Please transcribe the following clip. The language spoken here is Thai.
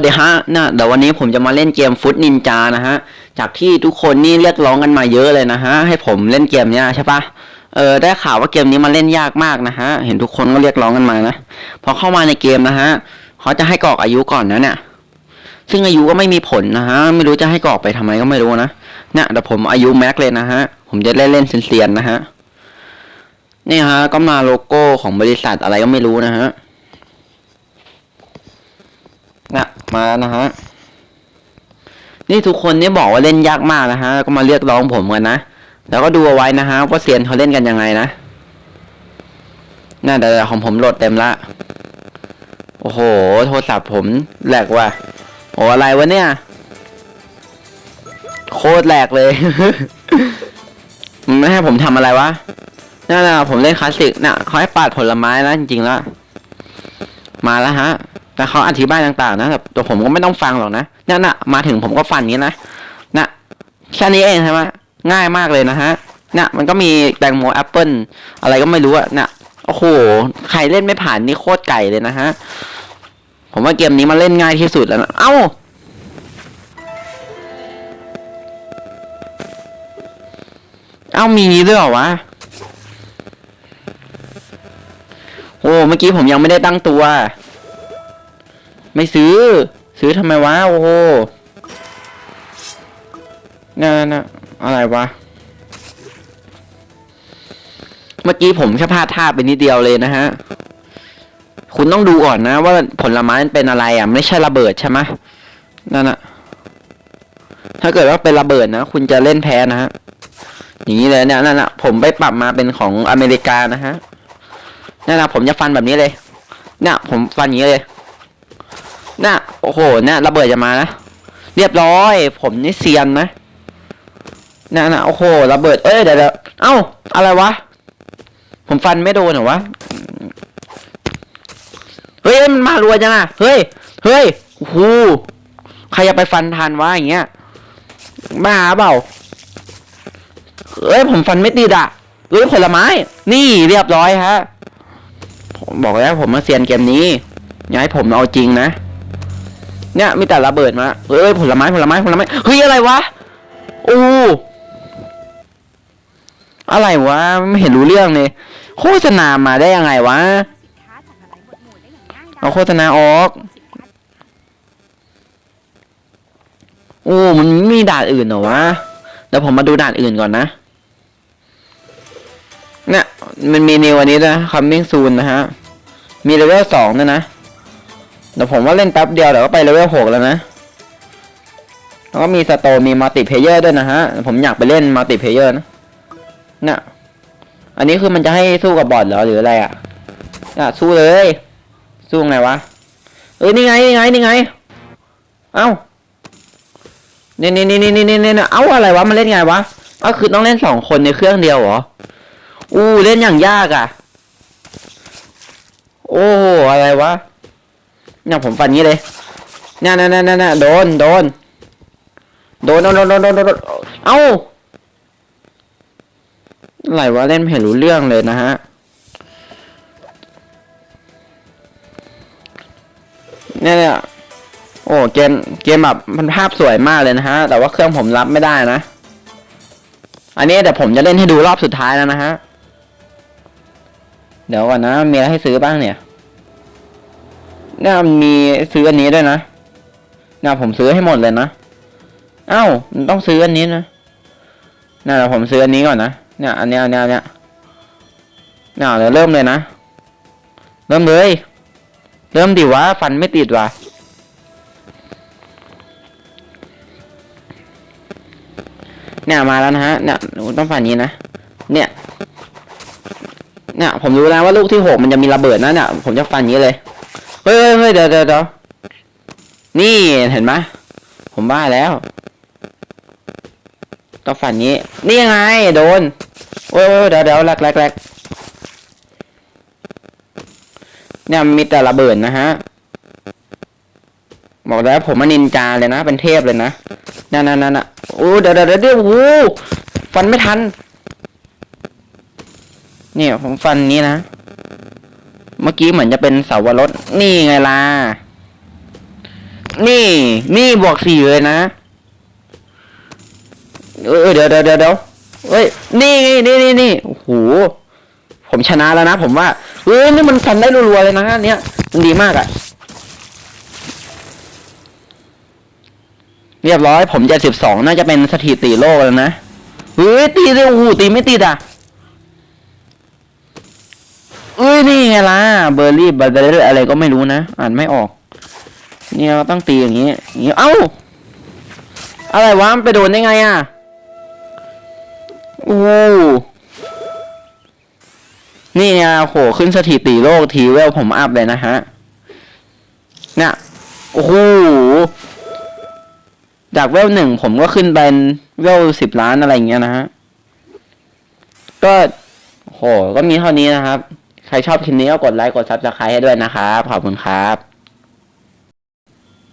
วัสดีฮะนะเดี๋ยววันนี้ผมจะมาเล่นเกมฟุตนินจานะฮะ จากที่ทุกคนนี่เรียกร้องกันมาเยอะเลยนะฮะ ให้ผมเล่นเกมเนี้ยใช่ปะเออได้ข่าวว่าเกมนี้มันเล่นยากมากนะฮะ เห็นทุกคนก็เรียกร้องกันมานะ พอเข้ามาในเกมนะฮะเขาจะให้กรอกอายุก่อนนะเนี่ย ซึ่งอายุก็ไม่มีผลนะฮะ ไม่รู้จะให้กรอกไปทำไมก็ไม่รู้นะ เนี่ยเดี๋ยวผมอายุแม็กเลยนะฮะ ผมจะเล่นเล่นเซียนๆนะฮะ นี่ฮะ ก็มาโลโก้ของบริษัทอะไรก็ไม่รู้นะฮะ นะมาแล้วนะฮะ นี่ทุกคนนี่บอกว่าเล่นยากมากนะฮะก็มาเรียกร้องผมกันนะ แล้วก็ดูเอาไว้นะฮะว่าเซียนเขาเล่นกันยังไงนะน่าเดี๋ยวของผมโหลดเต็มละ โอ้โห โทรศัพท์ผมแหลกว่ะ โอ้อะไรวะเนี่ย โคตรแหลกเลย ไม่ให้ผมทำอะไรวะนั่นนะผมเล่นคลาสสิกน่ะเขาให้ปาดผลไม้นะจริงๆแล้ว มาแล้วฮะ แต่เขาอธิบายต่างๆ นะแต่ตัวผมก็ไม่ต้องฟังหรอกนะนั่นนะมาถึงผมก็ฟันนี้นะน่ะแค่นี้เองใช่ไหมง่ายมากเลยนะฮะน่ะมันก็มีแตงโมแอปเปิลอะไรก็ไม่รู้อะน่ะโอ้โหใครเล่นไม่ผ่านนี่โคตรไก่เลยนะฮะผมว่าเกมนี้มันเล่นง่ายที่สุดแล้วนะเอ้าเอ้ามีนี้ด้วยเหรอวะโอ้เมื่อกี้ผมยังไม่ได้ตั้งตัว ไม่ซื้อ ซื้อทำไมวะ โอ้โหน่าน่ะอะไรวะ เมื่อกี้ผมแค่พลาดท่าไปนิดเดียวเลยนะฮะ คุณต้องดูก่อนนะ ว่าผลไม้มันเป็นอะไรอะ ไม่ใช่ระเบิดใช่ไหมนั่นน่ะถ้าเกิดว่าเป็นระเบิดนะ คุณจะเล่นแพ้นะฮะ อย่างนี้เลยเนี่ยนั่นน่ะผมไปปรับมาเป็นของอเมริกานะฮะนั่นนะผมจะฟันแบบนี้เลยเนี่ยผมฟันอย่างนี้เลย น่ะโอ้โหเนี่ยระเบิดจะมานะเรียบร้อย ผมนี่เซียนนะน่ะน่ะโอ้โหระเบิดเอ้ยเดี๋ยวเดี๋ยวเอ้าอะไรวะ ผมฟันไม่โดนเหรอวะเฮ้ยมันมารัวจังอะเฮ้ยเฮ้ยโอ้โหใครจะไปฟันทันวะอย่างเงี้ยบ้าเปล่าเอ้ยผมฟันไม่ติดอะเอ้ยผลไม้ นี่เรียบร้อยฮะผมบอกแล้วผมมาเซียนเกมนี้อย่าให้ผมเอาจริงนะ เนี่ยมีแต่ระเบิดมาเอ้ยผลไม้ผลไม้ผลไม้เฮ้ยอะไรวะอู้อะไรวะไม่เห็นรู้เรื่องเลยโฆษณามาได้ยังไงวะเอาโฆษณาออก โอ้มันมีด่านอื่นเหรอวะเดี๋ยวผมมาดูด่านอื่นก่อนนะเนี่ยมันมีเนวอันนี้นะ coming soon นะฮะ มีเลเวลสองด้วยนะ ดี๋ยวผมว่าเล่นแป๊บเดียวเดี๋ยวก็ไปเลเวลหกแล้วนะ แล้วก็มีสโตมีมัลติเพเยอร์ด้วยนะฮะ ผมอยากไปเล่นมัลติเพเยอร์นะเนี่ยอันนี้คือมันจะให้สู้กับบอทเหรอหรืออะไรอะอะสู้เลย สู้ไงวะ เอ้ยนี่ไงนี่ไงนี่ไง เอ้านี่นี่นี่นี่นี่นี่นี่เอ้าอะไรวะมันเล่นไงวะเอ้าคือต้องเล่นสองคนในเครื่องเดียวเหรอ อู้เล่นอย่างยากอะ โอ้อะไรวะ เนี่ยผมฟันนี้เลยเนี่ยเนี่ยเนี่ยนี่โดนโดนโดนโดนโดนโดนโดนเอ้าอะไรวะเล่นไม่เห็นรู้เรื่องเลยนะฮะเนี่ยเโอ้เกมเกมแบบมันภาพสวยมากเลยนะฮะ แต่ว่าเครื่องผมรับไม่ได้นะ อันนี้เดี๋ยวผมจะเล่นให้ดูรอบสุดท้ายแล้วนะฮะ เดี๋ยวก่อนนะมีอะไรให้ซื้อบ้างเนี่ย เนี่ยมีซื้ออันนี้ด้วยนะเนี่ยผมซื้อให้หมดเลยนะเอ้ามันต้องซื้ออันนี้นะเนี่ยผมซื้ออันนี้ก่อนนะเนี่ยอันเนี้ยอันเนี้ยอันเนี้ยเนี่ยเดี๋ยวเริ่มเลยนะ เริ่มเลย เริ่มดิวะฟันไม่ติดวะเนี่ยมาแล้วนะฮะเนี่ยต้องฟันนี้นะ เนี่ย เนี่ยผมรู้แล้วว่าลูกที่หกมันจะมีระเบิดนะเนี่ยผมจะฟันนี้เลย เฮ้ยเฮ้ยเดี๋ยวเดี๋ยวเดี๋ยวนี่เห็นไหมผมบ้าแล้วต้องฟันนี้ นี่ยังไง โดนโอ้ยเดี๋ยวเดี๋ยวแรกแรกแรกเนี่ยมีแต่ระเบิดนะฮะบอกแล้วผมมานินจาเลยนะ เป็นเทพเลยนะนั่นนั่นนั่นโอ้เดี๋ยวเดี๋ยวเดี๋ยวเดี๋ยวโอ้ฟันไม่ทัน เนี่ยผมฟันนี้นะ เมื่อกี้เหมือนจะเป็นเสาวรสนี่ไงล่ะ นี่ นี่บวกสี่เลยนะ เออเดี๋ยวเดี๋ยวเดี๋ยวเดี๋ยวเฮ้ย นี่ไงนี่นี่นี่โอ้โห ผมชนะแล้วนะผมว่าเฮ้ยนี่มันฟันได้รัวๆเลยนะเนี้ยมันดีมากอะเรียบร้อย ผมจะสิบสองน่าจะเป็นสถิติโลกแล้วนะเฮ้ยตีเลยโอ้โหตีไม่ติดอะ เอ้ยนี่ไงล่ะเบอร์รี่เบอร์เรออะไรก็ไม่รู้นะ อ่านไม่ออก เนี่ยเราต้องตีอย่างนี้อย่างนี้เอ้า อะไรวะมันไปโดนได้ไงอะโอ้โหนี่ไงโหขึ้นสถิติโลกทีเวลผมอัพเลยนะฮะเนี่ยโอ้โหจากเวลหนึ่งผมก็ขึ้นเป็นเวลสิบล้านอะไรอย่างเงี้ยนะฮะ ก็โหก็มีเท่านี้นะครับ ใครชอบคลิปนี้ก็กดไลค์กดซับสไครต์ให้ด้วยนะครับ ขอบคุณครับ